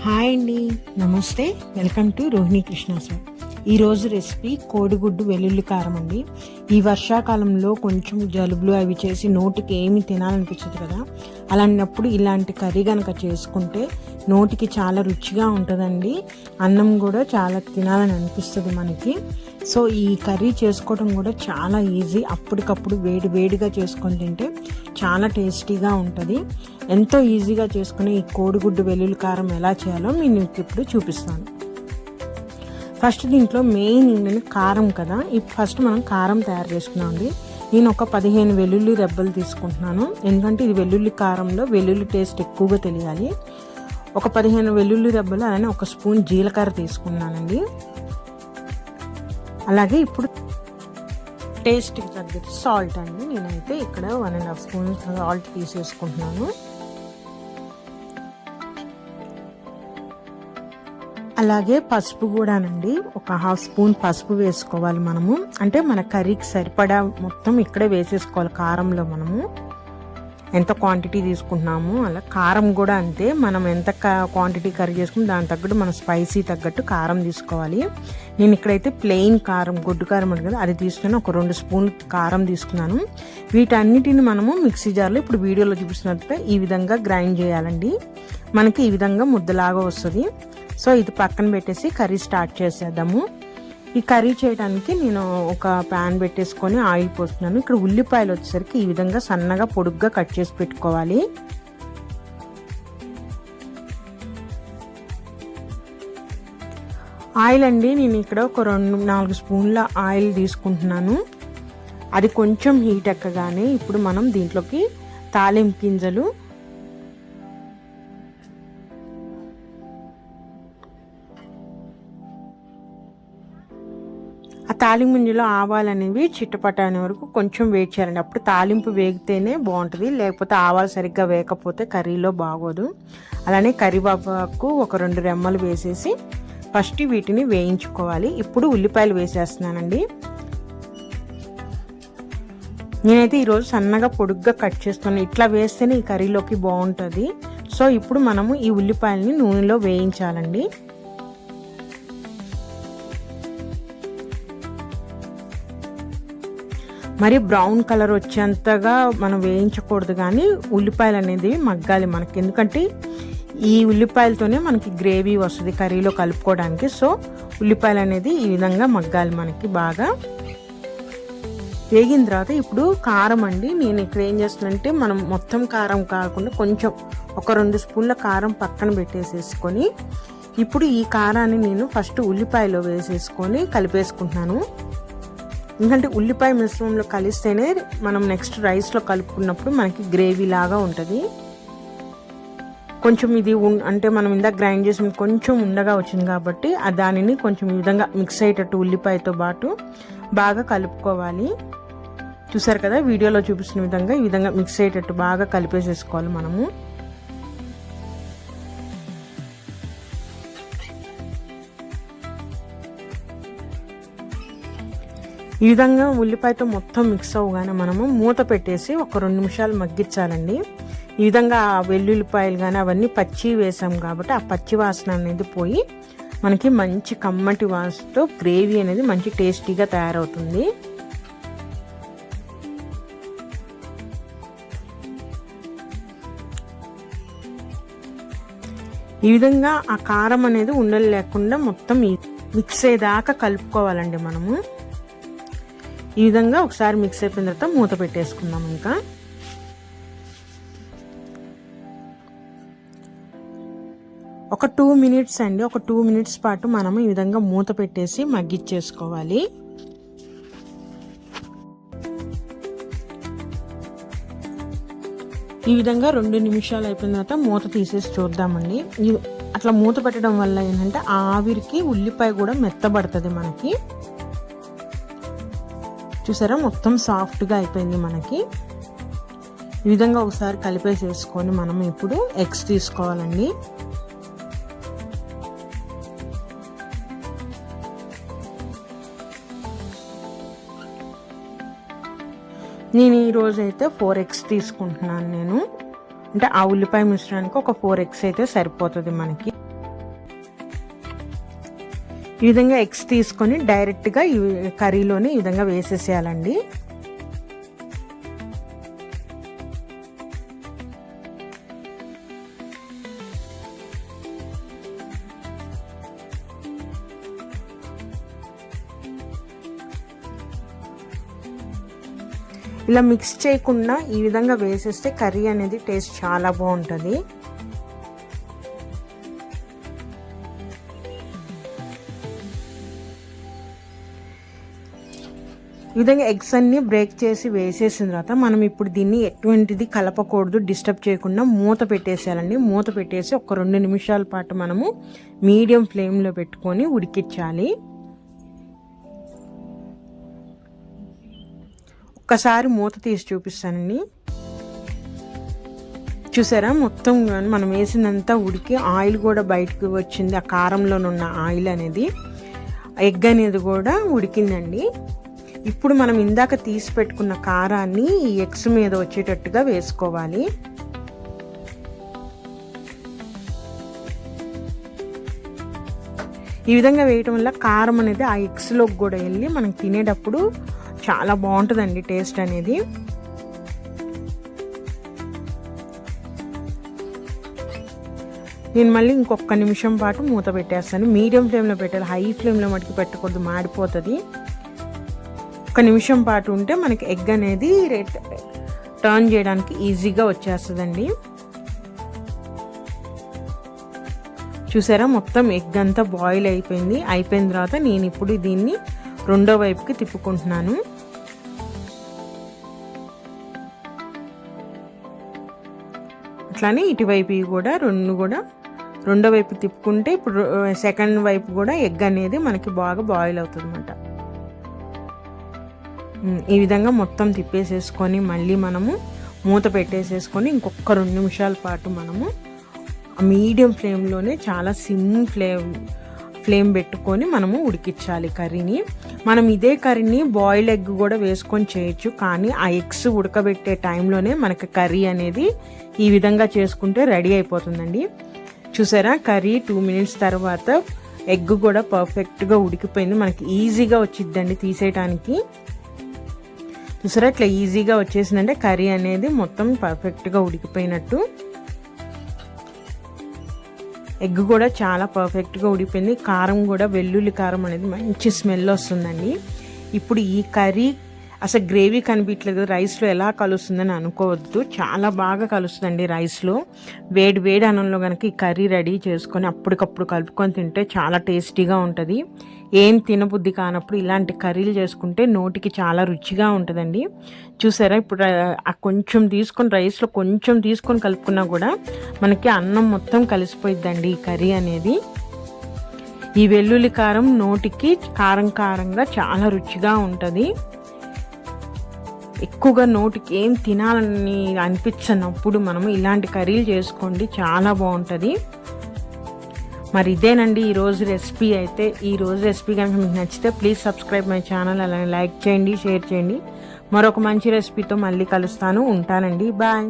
Hi అండి నమస్తే. Welcome to Rohini Krishna sir. ఈరోజు రెసిపీ కోడిగుడ్డు వెల్లుల్లి కారం అండి. ఈ వర్షాకాలంలో కొంచెం జలుబులు అవి చేసి నోటికి ఏమి తినాలనిపించదు కదా. అలాంటప్పుడు ఇలాంటి కర్రీ కనుక చేసుకుంటే నోటికి చాలా రుచిగా ఉంటుందండి. అన్నం కూడా చాలా తినాలని అనిపిస్తుంది మనకి. సో ఈ కర్రీ చేసుకోవడం కూడా చాలా ఈజీ. అప్పటికప్పుడు వేడి వేడిగా చేసుకొని తింటే చాలా టేస్టీగా ఉంటుంది. ఎంతో ఈజీగా చేసుకునే ఈ కోడిగుడ్డు వెల్లుల్లి కారం ఎలా చేయాలో నేను మీకు ఇప్పుడు చూపిస్తాను. ఫస్ట్ దీంట్లో మెయిన్ ఇంగ్రీడియంట్ కారం కదా. ఇప్పుడు ఫస్ట్ మనం కారం తయారు చేసుకున్నాం అండి. నేను ఒక పదిహేను వెల్లుల్లి రెబ్బలు తీసుకుంటున్నాను. ఎందుకంటే ఇది వెల్లుల్లి కారంలో వెల్లుల్లి టేస్ట్ ఎక్కువగా తెలియాలి. ఒక పదిహేను వెల్లుల్లి రెబ్బలు అలానే ఒక స్పూన్ జీలకర్ర తీసుకున్నానండి. అలాగే ఇప్పుడు టేస్ట్కి తగ్గట్టు సాల్ట్ అండి. నేనైతే ఇక్కడ one and half spoon salt తీసేసుకుంటున్నాను. అలాగే పసుపు కూడానండి. ఒక హాఫ్ స్పూన్ పసుపు వేసుకోవాలి మనము. అంటే మన కర్రీకి సరిపడా మొత్తం ఇక్కడే వేసేసుకోవాలి కారంలో మనము. ఎంత క్వాంటిటీ తీసుకుంటున్నాము అలా కారం కూడా అంతే. మనం ఎంత క్వాంటిటీ కర్రీ చేసుకుని దాని తగ్గట్టు మనం స్పైసీ తగ్గట్టు కారం తీసుకోవాలి. నేను ఇక్కడైతే ప్లెయిన్ కారం గొడ్డు కారం అంటే కదా అది తీసుకుని ఒక రెండు స్పూన్ కారం తీసుకున్నాను. వీటన్నిటిని మనము మిక్సీ జార్లో ఇప్పుడు వీడియోలో చూపిస్తున్నట్టుగా ఈ విధంగా గ్రైండ్ చేయాలండి. మనకి ఈ విధంగా ముద్దలాగా వస్తుంది. సో ఇది పక్కన పెట్టేసి కర్రీ స్టార్ట్ చేసేద్దాము. ఈ కర్రీ చేయడానికి నేను ఒక ప్యాన్ పెట్టేసుకొని ఆయిల్ పోస్తున్నాను. ఇక్కడ ఉల్లిపాయలు వచ్చేసరికి ఈ విధంగా సన్నగా పొడుగ్గా కట్ చేసి పెట్టుకోవాలి. ఆయిల్ అండి నేను ఇక్కడ ఒక రెండు నాలుగు స్పూన్ల ఆయిల్ తీసుకుంటున్నాను. అది కొంచెం హీట్ ఎక్కగానే ఇప్పుడు మనం దీంట్లోకి తాలింపు గింజలు ఆ తాలింపుంజలో ఆవాలు అనేవి చిట్టపట అనే వరకు కొంచెం వేట్ చేయాలండి. అప్పుడు తాలింపు వేగితేనే బాగుంటుంది. లేకపోతే ఆవాలు సరిగ్గా వేయకపోతే కర్రీలో బాగోదు. అలానే కరివేపాకు ఒక రెండు రెమ్మలు వేసేసి ఫస్ట్ వీటిని వేయించుకోవాలి. ఇప్పుడు ఉల్లిపాయలు వేసేస్తున్నానండి. నేనైతే ఈరోజు సన్నగా పొడుగ్గా కట్ చేస్తున్నాను. ఇట్లా వేస్తేనే ఈ కర్రీలోకి బాగుంటుంది. సో ఇప్పుడు మనము ఈ ఉల్లిపాయలని నూనెలో వేయించాలండి. మరి బ్రౌన్ కలర్ వచ్చేంతగా మనం వేయించకూడదు కానీ ఉల్లిపాయలు అనేది మగ్గాలి మనకి. ఎందుకంటే ఈ ఉల్లిపాయలతోనే మనకి గ్రేవీ వస్తుంది కర్రీలో కలుపుకోవడానికి. సో ఉల్లిపాయలు అనేది ఈ విధంగా మగ్గాలి మనకి బాగా. వేగిన తర్వాత ఇప్పుడు కారం అండి. నేను ఇక్కడ ఏం చేస్తున్నానంటే మనం మొత్తం కారం కాకుండా కొంచెం ఒక రెండు స్పూన్ల కారం పక్కన పెట్టేసేసుకొని ఇప్పుడు ఈ కారాన్ని నేను ఫస్ట్ ఉల్లిపాయలో వేసేసుకొని కలిపేసుకుంటున్నాను. ఎందుకంటే ఉల్లిపాయ మిశ్రమంలో కలిస్తేనే మనం నెక్స్ట్ రైస్లో కలుపుకున్నప్పుడు మనకి గ్రేవీ లాగా ఉంటుంది. కొంచెం ఇది అంటే మనం ఇందాక గ్రైండ్ చేసిన కొంచెం ఉండగా వచ్చింది కాబట్టి ఆ దానిని కొంచెం ఈ విధంగా మిక్స్ అయ్యేటట్టు ఉల్లిపాయతో పాటు బాగా కలుపుకోవాలి. చూసారు కదా వీడియోలో చూపిస్తున్న విధంగా ఈ విధంగా మిక్స్ అయ్యేటట్టు బాగా కలిపేసేసుకోవాలి మనము. ఈ విధంగా ఉల్లిపాయతో మొత్తం మిక్స్ అవ్వగానే మనము మూత పెట్టేసి ఒక రెండు నిమిషాలు మగ్గించాలండి. ఈ విధంగా వెల్లుల్లిపాయలు కానీ అవన్నీ పచ్చి వేసాం కాబట్టి ఆ పచ్చి వాసన అనేది పోయి మనకి మంచి కమ్మటి వాసనతో గ్రేవీ అనేది మంచి టేస్టీగా తయారవుతుంది. ఈ విధంగా ఆ కారం అనేది ఉండలు లేకుండా మొత్తం మిక్స్ అయ్యేదాకా కలుపుకోవాలండి మనము. ఈ విధంగా ఒకసారి మిక్స్ అయిపోయిన తర్వాత మూత పెట్టేసుకుందాం ఇంకా. ఒక టూ మినిట్స్ అండి ఒక టూ మినిట్స్ పాటు మనం ఈ విధంగా మూత పెట్టేసి మగ్గిచ్చేసుకోవాలి ఈ విధంగా రెండు నిమిషాలు అయిపోయిన తర్వాత మూత తీసేసి చూద్దామండి. అట్లా మూత పెట్టడం వల్ల ఏంటంటే ఆవిరికి ఉల్లిపాయ కూడా మెత్తబడుతుంది మనకి. చూసారా? మొత్తం సాఫ్ట్గా అయిపోయింది మనకి. ఈ విధంగా ఒకసారి కలిపేసేసుకొని మనం ఇప్పుడు ఎగ్స్ తీసుకోవాలండి. నేను ఈరోజు అయితే ఫోర్ ఎగ్స్ తీసుకుంటున్నాను నేను. అంటే ఆ ఉల్లిపాయ మిశ్రానికి ఒక ఫోర్ ఎగ్స్ అయితే సరిపోతుంది మనకి. ఈ విధంగా ఎగ్స్ తీసుకొని డైరెక్ట్గా ఈ కర్రీలోనే ఈ విధంగా వేసేసేయాలండి. ఇలా మిక్స్ చేయకుండా ఈ విధంగా వేసేస్తే కర్రీ అనేది టేస్ట్ చాలా బాగుంటుంది. విధంగా ఎగ్స్ అన్ని బ్రేక్ చేసి వేసేసిన తర్వాత మనం ఇప్పుడు దీన్ని ఎటువంటిది కలపకూడదు డిస్టర్బ్ చేయకుండా మూత పెట్టేసేయాలండి. మూత పెట్టేసి ఒక రెండు నిమిషాల పాటు మనము మీడియం ఫ్లేమ్లో పెట్టుకొని ఉడికించాలి. ఒక్కసారి మూత తీసి చూపిస్తానండి. చూసారా? మొత్తం మనం వేసినంత ఉడికి ఆయిల్ కూడా బయటకు వచ్చింది. ఆ కారంలోనున్న ఆయిల్ అనేది ఎగ్ అనేది కూడా ఉడికిందండి. ఇప్పుడు మనం ఇందాక తీసి పెట్టుకున్న కారాన్ని ఈ ఎగ్స్ మీద వచ్చేటట్టుగా వేసుకోవాలి. ఈ విధంగా వేయటం వల్ల కారం అనేది ఆ ఎగ్స్లోకి కూడా వెళ్ళి మనం తినేటప్పుడు చాలా బాగుంటుందండి టేస్ట్ అనేది. నేను మళ్ళీ ఇంకొక నిమిషం పాటు మూత పెట్టేస్తాను. మీడియం ఫ్లేమ్లో పెట్టాలి. హై ఫ్లేమ్లో మటుకు పెట్టకూడదు. మాడిపోతుంది. ఒక నిమిషం పాటు ఉంటే మనకి ఎగ్ అనేది టర్న్ చేయడానికి ఈజీగా వచ్చేస్తుందండి. చూసారా? మొత్తం ఎగ్ అంతా బాయిల్ అయిపోయింది. అయిపోయిన తర్వాత నేను ఇప్పుడు దీన్ని రెండో వైపుకి తిప్పుకుంటున్నాను. అట్లానే ఇటువైపు కూడా రెండు కూడా రెండో వైపు తిప్పుకుంటే ఇప్పుడు సెకండ్ వైపు కూడా ఎగ్ అనేది మనకి బాగా బాయిల్ అవుతుంది అనమాట ఈ విధంగా మొత్తం తిప్పేసేసుకొని మళ్ళీ మనము మూత పెట్టేసేసుకొని ఇంకొక రెండు నిమిషాల పాటు మనము మీడియం ఫ్లేమ్లోనే చాలా సిమ్ ఫ్లేమ్ ఫ్లేమ్ పెట్టుకొని మనము ఉడికించాలి కర్రీని. మనం ఇదే కర్రీని బాయిల్ ఎగ్ కూడా వేసుకొని చేయొచ్చు కానీ ఆ ఎగ్స్ ఉడకబెట్టే టైంలోనే మనకి కర్రీ అనేది ఈ విధంగా చేసుకుంటే రెడీ అయిపోతుందండి. చూసారా కర్రీ టూ మినిట్స్ తర్వాత ఎగ్ కూడా పర్ఫెక్ట్గా ఉడికిపోయింది. మనకి ఈజీగా వచ్చిద్దండి తీసేయటానికి. చూసారా ఇట్లా ఈజీగా వచ్చేసిందంటే కర్రీ అనేది మొత్తం పర్ఫెక్ట్గా ఉడికిపోయినట్టు. ఎగ్ కూడా చాలా పర్ఫెక్ట్గా ఉడిపోయింది కారం కూడా వెల్లుల్లి కారం అనేది మంచి స్మెల్ వస్తుందండి. ఇప్పుడు ఈ కర్రీ అసలు గ్రేవీ కనిపించలేదు రైస్లో ఎలా కలుస్తుందని అనుకోవద్దు. చాలా బాగా కలుస్తుందండి రైస్లో. వేడి వేడి అన్నంలో కనుక ఈ కర్రీ రెడీ చేసుకొని అప్పటికప్పుడు కలుపుకొని తింటే చాలా టేస్టీగా ఉంటుంది. ఏం తినబుద్ధి కానప్పుడు ఇలాంటి కర్రీలు చేసుకుంటే నోటికి చాలా రుచిగా ఉంటుందండి. చూసారా? ఇప్పుడు కొంచెం తీసుకొని రైస్లో కొంచెం తీసుకొని కలుపుకున్నా కూడా మనకి అన్నం మొత్తం కలిసిపోయిద్దండి ఈ కర్రీ అనేది. ఈ వెల్లుల్లి కారం నోటికి కారం కారంగా చాలా రుచిగా ఉంటుంది. ఎక్కువగా నోటికి ఏం తినాలని అనిపించినప్పుడు మనం ఇలాంటి కర్రీలు చేసుకోండి చాలా బాగుంటుంది. మరి ఇదేనండి ఈరోజు రెసిపీ అయితే. ఈరోజు రెసిపీ కనుక మీకు నచ్చితే ప్లీజ్ సబ్స్క్రైబ్ మై ఛానల్ అలానే లైక్ చేయండి షేర్ చేయండి. మరొక మంచి రెసిపీతో మళ్ళీ కలుస్తాను. ఉంటానండి. బాయ్.